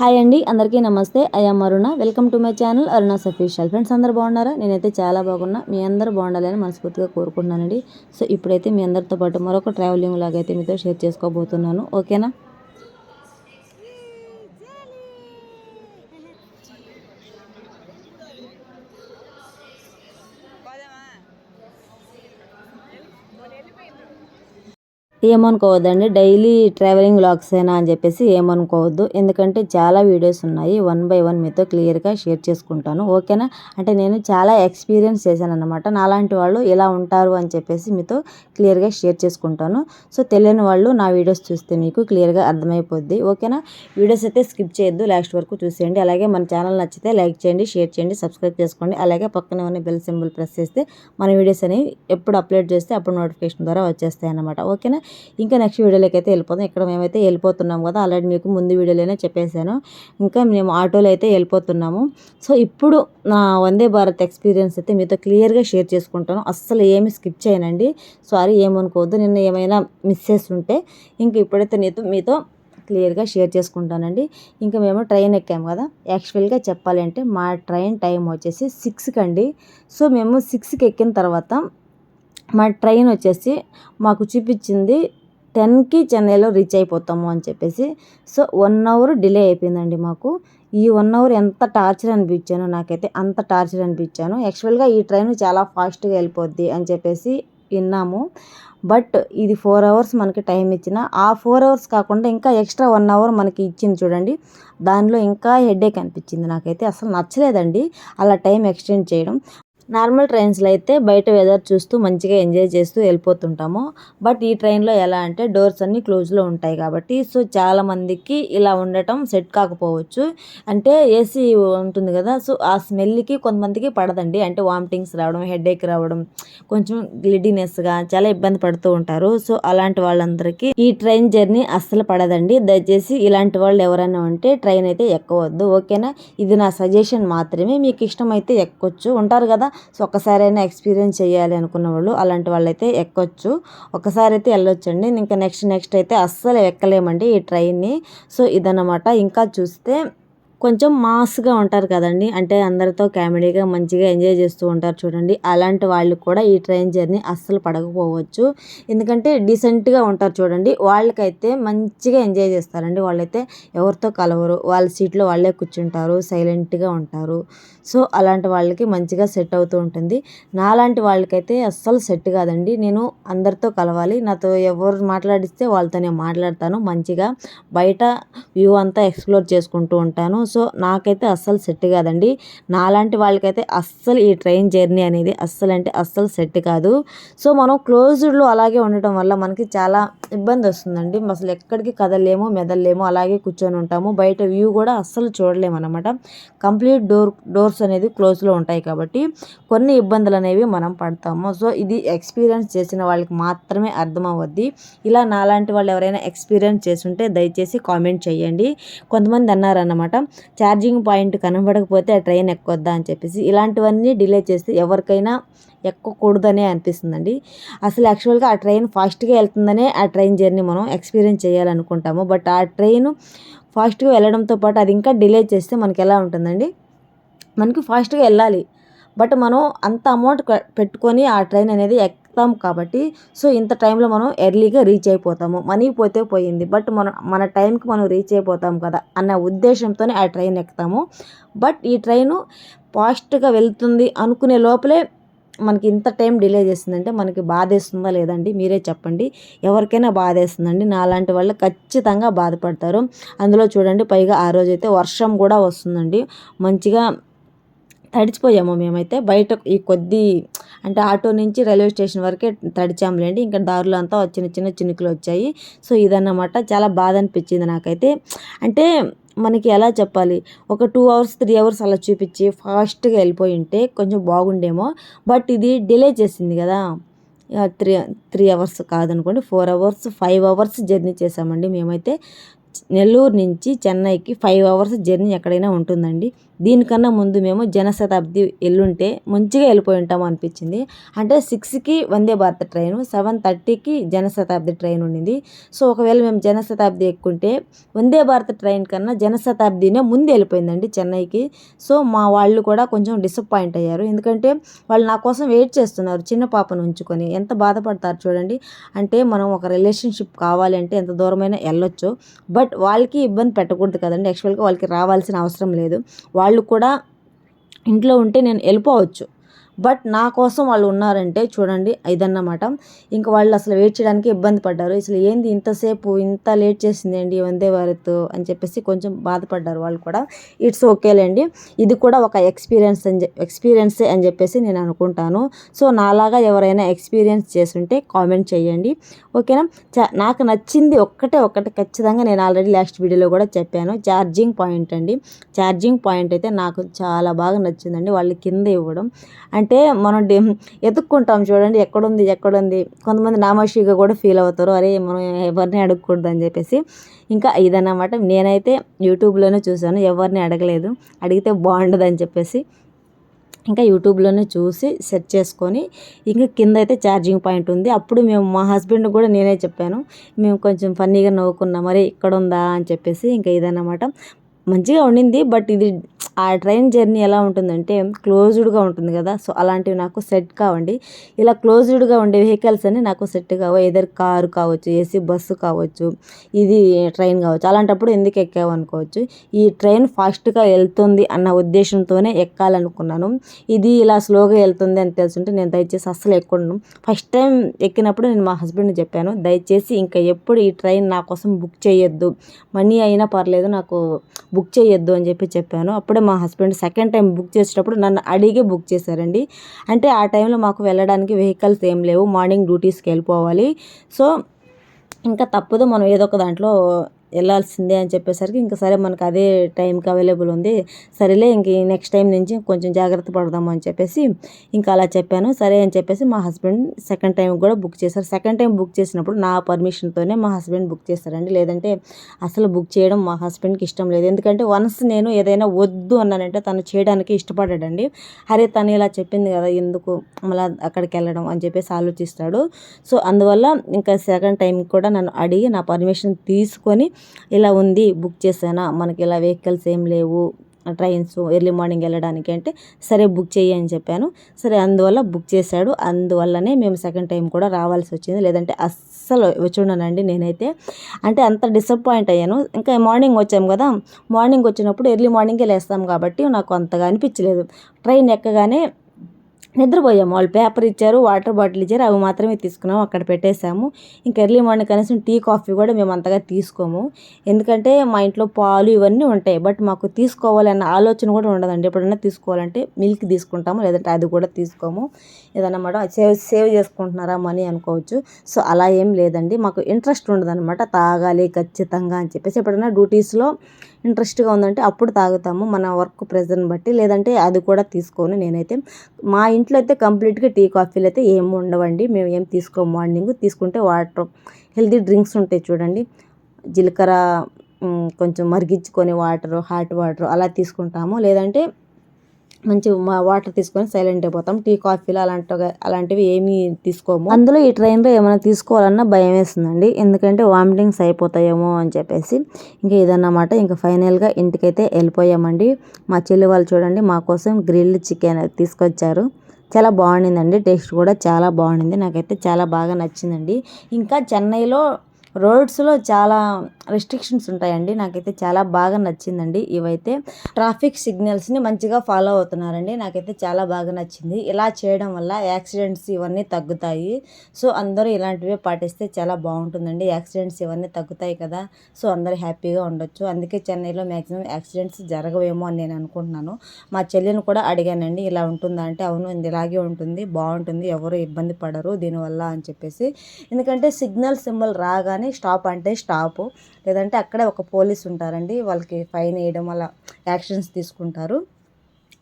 Hi అండి అందరికీ నమస్తే. I'm Aruna. Welcome to my channel Aruna సఫీషియల్. Friends అందరు బాగున్నారా? నేనైతే చాలా బాగున్నా. మీ అందరూ బాగుండాలని మనస్ఫూర్తిగా కోరుకుంటున్నానండి. సో ఇప్పుడైతే మీ అందరితో పాటు మరొక ట్రావెలింగ్ లాగా అయితే మీతో షేర్ చేసుకోబోతున్నాను. ఓకేనా? ఏమనుకోవద్దండి. డైలీ ట్రావెలింగ్ వ్లాగ్స్ అయినా అని చెప్పేసి ఏమనుకోవద్దు. ఎందుకంటే చాలా వీడియోస్ ఉన్నాయి. వన్ బై వన్ మీతో క్లియర్గా షేర్ చేసుకుంటాను. ఓకేనా? అంటే నేను చాలా ఎక్స్పీరియన్స్ చేశాను అనమాట నాలాంటి వాళ్ళు ఇలా ఉంటారు అని చెప్పేసి మీతో క్లియర్గా షేర్ చేసుకుంటాను. సో తెలియని వాళ్ళు నా వీడియోస్ చూస్తే మీకు క్లియర్గా అర్థమైపోద్ది. ఓకేనా? వీడియోస్ అయితే స్కిప్ చేయొద్దు. లాస్ట్ వరకు చూసేయండి. అలాగే మన ఛానల్ నచ్చితే లైక్ చేయండి షేర్ చేయండి సబ్స్క్రైబ్ చేసుకోండి. అలాగే పక్కన ఉన్న బెల్ సింబల్ ప్రెస్ చేస్తే మన వీడియోస్ అనేవి ఎప్పుడు అప్లోడ్ చేస్తే అప్పుడు నోటిఫికేషన్ ద్వారా వచ్చేస్తాయి అనమాట ఓకేనా? ఇంకా నెక్స్ట్ వీడియోలోకి అయితే వెళ్ళిపోతాం ఇక్కడ మేమైతే వెళ్ళిపోతున్నాం కదా ఆల్రెడీ మీకు ముందు వీడియోలోనే చెప్పేశాను. ఇంకా మేము ఆటోలో అయితే వెళ్ళిపోతున్నాము. సో ఇప్పుడు నా వందే భారత్ ఎక్స్పీరియన్స్ అయితే మీతో క్లియర్గా షేర్ చేసుకుంటాను. అస్సలు ఏమి స్కిప్ చేయనండి. సారీ ఏమనుకోవద్దు. నిన్న ఏమైనా మిస్సెస్ ఉంటే ఇంక ఇప్పుడైతే నీతో మీతో క్లియర్గా షేర్ చేసుకుంటానండి. ఇంకా మేము ట్రైన్ ఎక్కాము కదా. యాక్చువల్గా చెప్పాలంటే మా ట్రైన్ టైం వచ్చేసి సిక్స్కి అండి. సో మేము సిక్స్కి ఎక్కిన తర్వాత మా ట్రైన్ వచ్చేసి మాకు చూపించింది టెన్కి చెన్నైలో రీచ్ అయిపోతాము అని చెప్పేసి. సో వన్ అవర్ డిలే అయిపోయిందండి మాకు. ఈ వన్ అవర్ ఎంత టార్చర్ అనిపించాను నాకైతే అంత టార్చర్ అనిపించాను. యాక్చువల్గా ఈ ట్రైన్ చాలా ఫాస్ట్గా వెళ్ళిపోద్ది అని చెప్పేసి విన్నాము. బట్ ఇది ఫోర్ అవర్స్ మనకి టైం ఇచ్చిన ఆ ఫోర్ అవర్స్ కాకుండా ఇంకా ఎక్స్ట్రా వన్ అవర్ మనకి ఇచ్చింది చూడండి. దానిలో ఇంకా హెడేక్ అనిపించింది నాకైతే. అసలు నచ్చలేదండి. అలా టైం ఎక్స్టెండ్ చేయడం. నార్మల్ ట్రైన్స్లో అయితే బయట వెదర్ చూస్తూ మంచిగా ఎంజాయ్ చేస్తూ వెళ్ళిపోతుంటాము. బట్ ఈ ట్రైన్లో ఎలా అంటే డోర్స్ అన్నీ క్లోజ్లో ఉంటాయి కాబట్టి సో చాలామందికి ఇలా ఉండటం సెట్ కాకపోవచ్చు. అంటే ఏసీ ఉంటుంది కదా సో ఆ స్మెల్కి కొంతమందికి పడదండి. అంటే వామిటింగ్స్ రావడం హెడేక్ రావడం కొంచెం గ్లిడినెస్గా చాలా ఇబ్బంది పడుతూ ఉంటారు. సో అలాంటి వాళ్ళందరికీ ఈ ట్రైన్ జర్నీ అస్సలు పడదండి. దయచేసి ఇలాంటి వాళ్ళు ఎవరైనా ఉంటే ట్రైన్ అయితే ఎక్కవద్దు. ఓకేనా? ఇది నా సజెషన్ మాత్రమే. మీకు ఇష్టమైతే ఎక్కొచ్చు. ఉంటారు కదా సో ఒక్కసారైనా ఎక్స్పీరియన్స్ చేయాలి అనుకున్న వాళ్ళు అలాంటి వాళ్ళైతే ఎక్కొచ్చు. ఒకసారి అయితే వెళ్ళొచ్చండి. ఇంకా నెక్స్ట్ నెక్స్ట్ అయితే అస్సలు ఎక్కలేమండి ఈ ట్రైన్ని. సో ఇదన్నమాట. ఇంకా చూస్తే కొంచెం మాస్గా ఉంటారు కదండి. అంటే అందరితో కామెడీగా మంచిగా ఎంజాయ్ చేస్తూ ఉంటారు చూడండి. అలాంటి వాళ్ళు కూడా ఈ ట్రైన్ జర్నీ అస్సలు పడకపోవచ్చు. ఎందుకంటే డీసెంట్గా ఉంటారు చూడండి. వాళ్ళకైతే మంచిగా ఎంజాయ్ చేస్తారండి. వాళ్ళైతే ఎవరితో కలవరు. వాళ్ళ సీట్లో వాళ్ళే కూర్చుంటారు. సైలెంట్గా ఉంటారు. సో అలాంటి వాళ్ళకి మంచిగా సెట్ అవుతూ ఉంటుంది. నాలాంటి వాళ్ళకైతే అస్సలు సెట్ కాదండి. నేను అందరితో కలవాలి. నాతో ఎవరు మాట్లాడిస్తే వాళ్ళతో నేను మాట్లాడతాను. మంచిగా బయట వ్యూ అంతా ఎక్స్ప్లోర్ చేసుకుంటూ ఉంటాను. సో నాకైతే అస్సలు సెట్ కాదండి. నాలాంటి వాళ్ళకైతే అస్సలు ఈ ట్రైన్ జర్నీ అనేది అస్సలు అంటే అస్సలు సెట్ కాదు. సో మనం క్లోజ్డ్లో అలాగే ఉండటం వల్ల మనకి చాలా ఇబ్బంది వస్తుందండి. అసలు ఎక్కడికి కదలేము మెదలేము అలాగే కూర్చొని ఉంటాము. బయట వ్యూ కూడా అస్సలు చూడలేము అనమాట కంప్లీట్ డోర్ డోర్స్ అనేది క్లోజ్లో ఉంటాయి కాబట్టి కొన్ని ఇబ్బందులు అనేవి మనం పడతాము. సో ఇది ఎక్స్పీరియన్స్ చేసిన వాళ్ళకి మాత్రమే అర్థమవుద్ది ఇలా నాలాంటి వాళ్ళు ఎవరైనా ఎక్స్పీరియన్స్ చేస్తుంటే దయచేసి కామెంట్ చేయండి. కొంతమంది అన్నారన్నమాట ఛార్జింగ్ పాయింట్ కనబడకపోతే ఆ ట్రైన్ ఎక్కొద్దా అని చెప్పేసి ఇలాంటివన్నీ డిలే చేస్తే ఎవరికైనా ఎక్కకూడదనే అనిపిస్తుందండి. అసలు యాక్చువల్గా ఆ ట్రైన్ ఫాస్ట్గా వెళ్తుందనే ఆ ట్రైన్ జర్నీ మనం ఎక్స్పీరియన్స్ చేయాలనుకుంటాము. బట్ ఆ ట్రైన్ ఫాస్ట్గా వెళ్ళడంతో పాటు అది ఇంకా డిలే చేస్తే మనకి ఎలా ఉంటుందండి? మనకి ఫాస్ట్గా వెళ్ళాలి. బట్ మనం అంత అమౌంట్ పెట్టుకొని ఆ ట్రైన్ అనేది ఎక్కుతాం కాబట్టి సో ఇంత టైంలో మనం ఎర్లీగా రీచ్ అయిపోతాము. మనీ పోతే పోయింది. బట్ మనం మన టైంకి మనం రీచ్ అయిపోతాం కదా అన్న ఉద్దేశంతోనే ఆ ట్రైన్ ఎక్కుతాము. బట్ ఈ ట్రైను ఫాస్ట్గా వెళ్తుంది అనుకునే లోపలే మనకి ఇంత టైం డిలే చేసిందంటే మనకి బాధేస్తుందా లేదండి? మీరే చెప్పండి. ఎవరికైనా బాధేస్తుందండి. నాలాంటి వాళ్ళు ఖచ్చితంగా బాధపడతారు. అందులో చూడండి పైగా ఆ రోజైతే వర్షం కూడా వస్తుందండి. మంచిగా తడిచిపోయాము మేమైతే. బయట ఈ కొద్ది అంటే ఆటో నుంచి రైల్వే స్టేషన్ వరకే తడిచాములేండి ఇంకా దారిలో అంతా చిన్న చిన్న చినుకులు వచ్చాయి. సో ఇదన్నమాట. చాలా బాధ అనిపించింది నాకైతే. అంటే మనకి ఎలా చెప్పాలి? ఒక టూ అవర్స్ త్రీ అవర్స్ అలా చూపించి ఫాస్ట్గా వెళ్ళిపోయి ఉంటే కొంచెం బాగుండేమో. బట్ ఇది డిలే చేసింది కదా. Three three hours కాదనుకోండి four hours five hours journey చేసామండి మేమైతే. నెల్లూరు నుంచి చెన్నైకి ఫైవ్ అవర్స్ జర్నీ ఎక్కడైనా ఉంటుందండి. దీనికన్నా ముందు మేము జనశతాబ్ది ఎల్లుంటే మంచిగా వెళ్ళిపోయి ఉంటాము అనిపించింది. అంటే సిక్స్కి వందే భారత్ ట్రైన్ సెవెన్ థర్టీకి జనశతాబ్ది ట్రైన్ ఉండింది. సో ఒకవేళ మేము జనశతాబ్ది ఎక్కుంటే వందే భారత్ ట్రైన్ కన్నా జనశతాబ్దినే ముందు వెళ్ళిపోయిందండి చెన్నైకి. సో మా వాళ్ళు కూడా కొంచెం డిసప్పాయింట్ అయ్యారు. ఎందుకంటే వాళ్ళు నా కోసం వెయిట్ చేస్తున్నారు చిన్న పాపను ఉంచుకొని. ఎంత బాధపడతారు చూడండి. అంటే మనం ఒక రిలేషన్షిప్ కావాలంటే ఎంత దూరమైనా వెళ్ళొచ్చు. బట్ వాళ్ళకి ఇబ్బంది పెట్టకూడదు కదండి. యాక్చువల్గా వాళ్ళకి రావాల్సిన అవసరం లేదు. వాళ్ళు వాళ్ళు కూడా ఇంట్లో ఉంటే నేను వెళ్ళిపోవచ్చు. బట్ నా కోసం వాళ్ళు ఉన్నారంటే చూడండి ఇదన్నమాట ఇంక వాళ్ళు అసలు వెయిట్ చేయడానికి ఇబ్బంది పడ్డారు. అసలు ఏంది ఇంతసేపు ఇంత లేట్ చేసిందండి అండి వందే భారత్ అని చెప్పేసి కొంచెం బాధపడ్డారు వాళ్ళు కూడా. ఇట్స్ ఓకేలేండి ఇది కూడా ఒక ఎక్స్పీరియన్స్ అని ఎక్స్పీరియన్సే అని చెప్పేసి నేను అనుకుంటాను. సో నాలాగా ఎవరైనా ఎక్స్పీరియన్స్ చేస్తుంటే కామెంట్ చేయండి. ఓకేనా నాకు నచ్చింది ఒక్కటే ఒక్కటే ఖచ్చితంగా నేను ఆల్రెడీ లాస్ట్ వీడియోలో కూడా చెప్పాను. ఛార్జింగ్ పాయింట్ అండి. ఛార్జింగ్ పాయింట్ అయితే నాకు చాలా బాగా నచ్చిందండి. వాళ్ళు కింద ఇవ్వడం. అండ్ అంటే మనం ఎత్తుక్కుంటాం చూడండి ఎక్కడుంది ఎక్కడుంది. కొంతమంది నామాషిగా కూడా ఫీల్ అవుతారు. అరే మనం ఎవరిని అడగకూడదు అని చెప్పేసి. ఇంకా ఇదన్నమాట. నేనైతే యూట్యూబ్లోనే చూశాను. ఎవరిని అడగలేదు. అడిగితే బాగుండదు అని చెప్పేసి. ఇంకా యూట్యూబ్లోనే చూసి సెట్ చేసుకొని ఇంకా కింద అయితే ఛార్జింగ్ పాయింట్ ఉంది. అప్పుడు మేము మా హస్బెండ్ కూడా నేనే చెప్పాను. మేము కొంచెం ఫన్నీగా నవ్వుకున్నాం. మరి ఇక్కడ ఉందా అని చెప్పేసి. ఇంకా ఇదన్నమాట. మంచిగా ఉండింది బట్ ఇది ఆ ట్రైన్ జర్నీ ఎలా ఉంటుందంటే క్లోజ్డ్గా ఉంటుంది కదా సో అలాంటివి నాకు సెట్ కావండి. ఇలా క్లోజ్డ్గా ఉండే వెహికల్స్ అన్ని నాకు సెట్ కావు. ఏదర్ కారు కావచ్చు ఏసీ బస్సు కావచ్చు ఇది ట్రైన్ కావచ్చు. అలాంటప్పుడు ఎందుకు ఎక్కావు అనుకోవచ్చు. ఈ ట్రైన్ ఫాస్ట్గా వెళ్తుంది అన్న ఉద్దేశంతోనే ఎక్కాలనుకున్నాను. ఇది ఇలా స్లోగా వెళ్తుంది అని తెలుసుంటే నేను దయచేసి అస్సలు ఎక్కను. ఫస్ట్ టైం ఎక్కినప్పుడు నేను మా హస్బెండ్ చెప్పాను దయచేసి ఇంకా ఎప్పుడు ఈ ట్రైన్ నా కోసం బుక్ చేయొద్దు. మనీ అయినా పర్లేదు నాకు బుక్ చేయొద్దు అని చెప్పి చెప్పాను. అప్పుడే మా హస్బెండ్ సెకండ్ టైం బుక్ చేసేటప్పుడు నన్ను అడిగే బుక్ చేశారండి. అంటే ఆ టైంలో మాకు వెళ్ళడానికి వెహికల్స్ ఏం లేవు. మార్నింగ్ డ్యూటీస్కి వెళ్ళిపోవాలి. సో ఇంకా తప్పదు మనం ఏదో ఒక దాంట్లో వెళ్ళాల్సిందే అని చెప్పేసరికి ఇంకా సరే మనకు అదే టైంకి అవైలబుల్ ఉంది. సరేలే ఇంక నెక్స్ట్ టైం నుంచి కొంచెం జాగ్రత్త పడదాము అని చెప్పేసి ఇంకా అలా చెప్పాను. సరే అని చెప్పేసి మా హస్బెండ్ సెకండ్ టైం కూడా బుక్ చేశారు. సెకండ్ టైం బుక్ చేసినప్పుడు నా పర్మిషన్తోనే మా హస్బెండ్ బుక్ చేస్తారండి. లేదంటే అసలు బుక్ చేయడం మా హస్బెండ్కి ఇష్టం లేదు. ఎందుకంటే వన్స్ నేను ఏదైనా వద్దు అన్నానంటే తను చేయడానికి ఇష్టపడాడండి. అరే తను ఇలా చెప్పింది కదా ఎందుకు మళ్ళీ అక్కడికి వెళ్ళడం అని చెప్పేసి ఆలోచిస్తాడు. సో అందువల్ల ఇంకా సెకండ్ టైం కూడా నన్ను అడిగి నా పర్మిషన్ తీసుకొని ఇలా ఉంది బుక్ చేశానా? మనకి ఇలా వెహికల్స్ ఏం లేవు ట్రైన్స్ ఎర్లీ మార్నింగ్ వెళ్ళడానికి అంటే సరే బుక్ చేయి అని చెప్పాను. సరే అందువల్ల బుక్ చేశాడు. అందువల్లనే మేము సెకండ్ టైం కూడా రావాల్సి వచ్చింది. లేదంటే అస్సలు చూడనండి నేనైతే. అంటే అంత డిసప్పాయింట్ అయ్యాను. ఇంకా మార్నింగ్ వచ్చాము కదా మార్నింగ్ వచ్చినప్పుడు ఎర్లీ మార్నింగే లేస్తాం కాబట్టి నాకు అంతగా అనిపించలేదు. ట్రైన్ ఎక్కగానే నిద్రపోయాము. వాళ్ళు పేపర్ ఇచ్చారు వాటర్ బాటిల్ ఇచ్చారు అవి మాత్రమే తీసుకున్నాము అక్కడ పెట్టేశాము. ఇంకా ఎర్లీ మార్నింగ్ కనీసం టీ కాఫీ కూడా మేము అంతగా తీసుకోము. ఎందుకంటే మా ఇంట్లో పాలు ఇవన్నీ ఉంటాయి బట్ మాకు తీసుకోవాలన్న ఆలోచన కూడా ఉండదండి. ఎప్పుడైనా తీసుకోవాలంటే మిల్క్ తీసుకుంటాము లేదంటే అది కూడా తీసుకోము. ఏదన్నమాట సేవ్ సేవ్ చేసుకుంటున్నారా మనీ అనుకోవచ్చు. సో అలా ఏం లేదండి. మాకు ఇంట్రెస్ట్ ఉండదన్నమాట. తాగాలి ఖచ్చితంగా అని చెప్పేసి. ఎప్పుడైనా డ్యూటీస్లో ఇంట్రెస్ట్గా ఉందంటే అప్పుడు తాగుతాము మన వర్క్ ప్రెజర్ని బట్టి. లేదంటే అది కూడా తీసుకోను నేనైతే. మా ఇంట్లో అయితే కంప్లీట్గా టీ కాఫీలు అయితే ఏమి ఉండవండి. మేము ఏం తీసుకోము. మార్నింగ్ తీసుకుంటే వాటర్ హెల్తీ డ్రింక్స్ ఉంటాయి చూడండి. జీలకర్ర కొంచెం మరిగించుకొని వాటర్ హాట్ వాటర్ అలా తీసుకుంటాము. లేదంటే మంచి వాటర్ తీసుకొని సైలెంట్ అయిపోతాం టీ కాఫీలు అలాంటివి అలాంటివి ఏమీ తీసుకోము. అందులో ఈ ట్రైన్లో ఏమైనా తీసుకోవాలన్నా భయం వేస్తుందండి. ఎందుకంటే వామిటింగ్స్ అయిపోతాయేమో అని చెప్పేసి. ఇంకా ఇదన్నమాట ఇంకా ఫైనల్గా ఇంటికైతే వెళ్ళిపోయామండి. మా చెల్లి వాళ్ళు చూడండి మా కోసం గ్రిల్డ్ చికెన్ తీసుకొచ్చారు. చాలా బాగుండిందండి. టేస్ట్ కూడా చాలా బాగుండింది. నాకైతే చాలా బాగా నచ్చిందండి. ఇంకా చెన్నైలో రోడ్స్లో చాలా రెస్ట్రిక్షన్స్ ఉంటాయండి. నాకైతే చాలా బాగా నచ్చిందండి. ఇవైతే ట్రాఫిక్ సిగ్నల్స్ని మంచిగా ఫాలో అవుతున్నారండి. నాకైతే చాలా బాగా నచ్చింది. ఇలా చేయడం వల్ల యాక్సిడెంట్స్ ఇవన్నీ తగ్గుతాయి. సో అందరూ ఇలాంటివే పాటిస్తే చాలా బాగుంటుందండి. యాక్సిడెంట్స్ ఇవన్నీ తగ్గుతాయి కదా. సో అందరూ హ్యాపీగా ఉండొచ్చు. అందుకే చెన్నైలో మ్యాక్సిమం యాక్సిడెంట్స్ జరగవేమో అని నేను అనుకుంటున్నాను. మా చెల్లిని కూడా అడిగానండి ఇలా ఉంటుందా అంటే అవును ఇలాగే ఉంటుంది. బాగుంటుంది. ఎవరు ఇబ్బంది పడరు దీనివల్ల అని చెప్పేసి. ఎందుకంటే సిగ్నల్ సింబల్ రాగానే స్టాప్ అంటే స్టాప్. లేదంటే అక్కడే ఒక పోలీస్ ఉంటారండి. వాళ్ళకి ఫైన్ వేయడం అలా యాక్షన్స్ తీసుకుంటారు.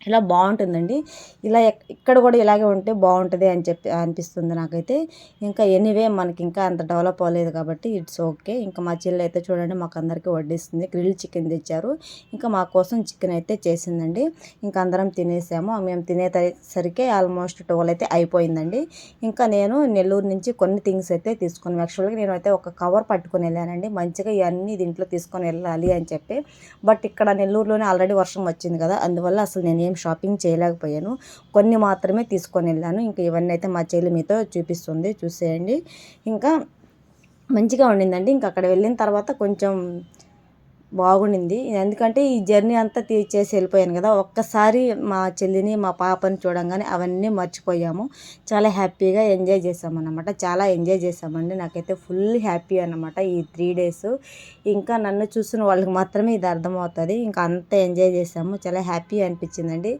ఇలా బాగుంటుందండి. ఇలా ఎక్- ఇక్కడ కూడా ఇలాగే ఉంటే బాగుంటుంది అని చెప్పి అనిపిస్తుంది నాకైతే. ఇంకా ఎనీవే మనకి ఇంకా అంత డెవలప్ అవ్వలేదు కాబట్టి ఇట్స్ ఓకే. ఇంకా మా చెల్లి అయితే చూడండి మాకు అందరికీ వడ్డిస్తుంది. గ్రిల్ చికెన్ తెచ్చారు. ఇంకా మా కోసం చికెన్ అయితే చేసిందండి. ఇంకా అందరం తినేసాము. మేము తినేసరికి ఆల్మోస్ట్ టోల్ అయితే అయిపోయిందండి. ఇంకా నేను నెల్లూరు నుంచి కొన్ని థింగ్స్ అయితే తీసుకున్నాను. యాక్చువల్గా నేను అయితే ఒక కవర్ పట్టుకొని వెళ్ళానండి. మంచిగా ఇవన్నీ దీంట్లో తీసుకొని వెళ్ళాలి అని చెప్పి. బట్ ఇక్కడ నెల్లూరులోనే ఆల్రెడీ వర్షం వచ్చింది కదా. అందువల్ల అసలు నేను ఏం షాపింగ్ చేయలేకపోయాను. కొన్ని మాత్రమే తీసుకొని వెళ్ళాను. ఇంకా ఇవన్నీ అయితే మా చెల్లి మీతో చూపిస్తుంది. చూసేయండి. ఇంకా మంచిగా ఉండిందండి. ఇంకా అక్కడ వెళ్ళిన తర్వాత కొంచెం బాగుండింది. ఎందుకంటే ఈ జర్నీ అంతా చేసి వెళ్ళిపోయాను కదా ఒక్కసారి మా చెల్లిని మా పాపని చూడంగానే అవన్నీ మర్చిపోయాము. చాలా హ్యాపీగా ఎంజాయ్ చేసామన్నమాట చాలా ఎంజాయ్ చేసామండి నాకైతే ఫుల్ హ్యాపీ అన్నమాట ఈ త్రీ డేస్. ఇంకా నన్ను చూసిన వాళ్ళకి మాత్రమే ఇది అర్థమవుతుంది. ఇంకా అంత ఎంజాయ్ చేసాము చాలా హ్యాపీ అనిపించిందండి.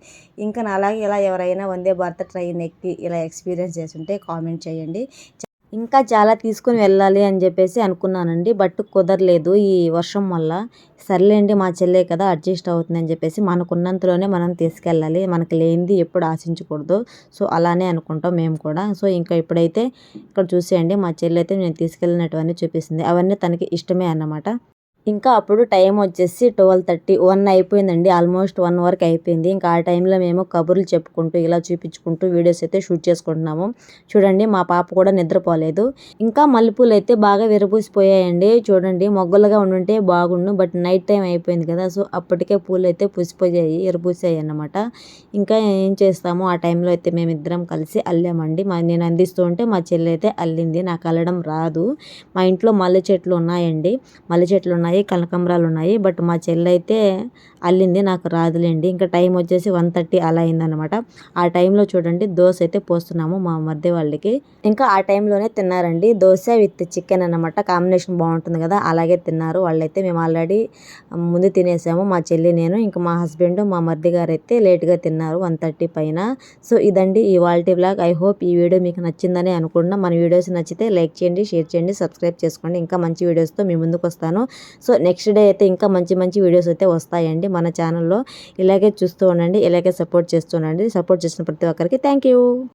ఇంకా నా అలాగే ఇలా ఎవరైనా వందే భారత ట్రైన్ ఎక్కి ఇలా ఎక్స్పీరియన్స్ చేస్తుంటే కామెంట్ చేయండి. ఇంకా చాలా తీసుకుని వెళ్ళాలి అని చెప్పేసి అనుకున్నానండి బట్ కుదరలేదు ఈ వర్షం వల్ల. సర్లేండి మా చెల్లె కదా అడ్జస్ట్ అవుతుంది అని చెప్పేసి మనకున్నంతలోనే మనం తీసుకెళ్ళాలి మనకు లేనిది ఎప్పుడు ఆశించకూడదు. సో అలానే అనుకుంటాం మేము కూడా. సో ఇంకా ఇప్పుడైతే ఇక్కడ చూసేయండి మా చెల్లి అయితే నేను తీసుకెళ్ళినటువన్నీ చూపిస్తుంది. అవన్నీ తనకి ఇష్టమే అన్నమాట. ఇంకా అప్పుడు టైం వచ్చేసి ట్వెల్వ్ థర్టీ వన్ అయిపోయిందండి. ఆల్మోస్ట్ వన్ వరకు అయిపోయింది. ఇంకా ఆ టైంలో మేము కబుర్లు చెప్పుకుంటూ ఇలా చూపించుకుంటూ వీడియోస్ అయితే షూట్ చేసుకుంటున్నాము. చూడండి మా పాప కూడా నిద్రపోలేదు. ఇంకా మల్లెపూలు అయితే బాగా విరపూసిపోయాయండి చూడండి మొగ్గలుగా ఉండుంటే బాగుండు బట్ నైట్ టైం అయిపోయింది కదా. సో అప్పటికే పూలు అయితే పూసిపోయాయి ఎరపూసాయి అన్నమాట. ఇంకా ఏం చేస్తాము ఆ టైంలో అయితే మేమిద్దరం కలిసి అల్లామండి. మా నేను అందిస్తూ ఉంటే మా చెల్లి అయితే అల్లింది. నాకు అల్లడం రాదు. మా ఇంట్లో మల్లె చెట్లు ఉన్నాయండి. మల్లె చెట్లు ఉన్నాయి. కనకంబరాలు ఉన్నాయి బట్ మా చెల్లి అయితే అల్లింది నాకు రాదులేండి. ఇంకా టైం వచ్చేసి వన్ థర్టీ అలా అయిందనమాట ఆ టైంలో చూడండి దోశ అయితే పోస్తున్నాము మా మధ్య వాళ్ళకి. ఇంకా ఆ టైంలోనే తిన్నారండి. దోశ విత్ చికెన్ అన్నమాట. కాంబినేషన్ బాగుంటుంది కదా అలాగే తిన్నారు. వాళ్ళైతే మేము ఆల్రెడీ ముందు తినేసాము మా చెల్లి నేను. ఇంకా మా హస్బెండ్ మా మర్ది గారు అయితే లేట్గా తిన్నారు వన్ థర్టీ పైన. సో ఇదండి ఈ వాల్టి బ్లాగ్ ఐ హోప్ ఈ వీడియో మీకు నచ్చిందని అనుకుంటున్నా. మన వీడియోస్ నచ్చితే లైక్ చేయండి షేర్ చేయండి సబ్స్క్రైబ్ చేసుకోండి. ఇంకా మంచి వీడియోస్తో మీ ముందుకు వస్తాను సో నెక్స్ట్ డే అయితే ఇంకా మంచి మంచి వీడియోస్ అయితే వస్తాయండి మన ఛానల్లో. ఇలాగే చూస్తూ ఉండండి ఇలాగే సపోర్ట్ చేస్తూ ఉండండి. సపోర్ట్ చేసిన ప్రతి ఒక్కరికి థ్యాంక్ యూ.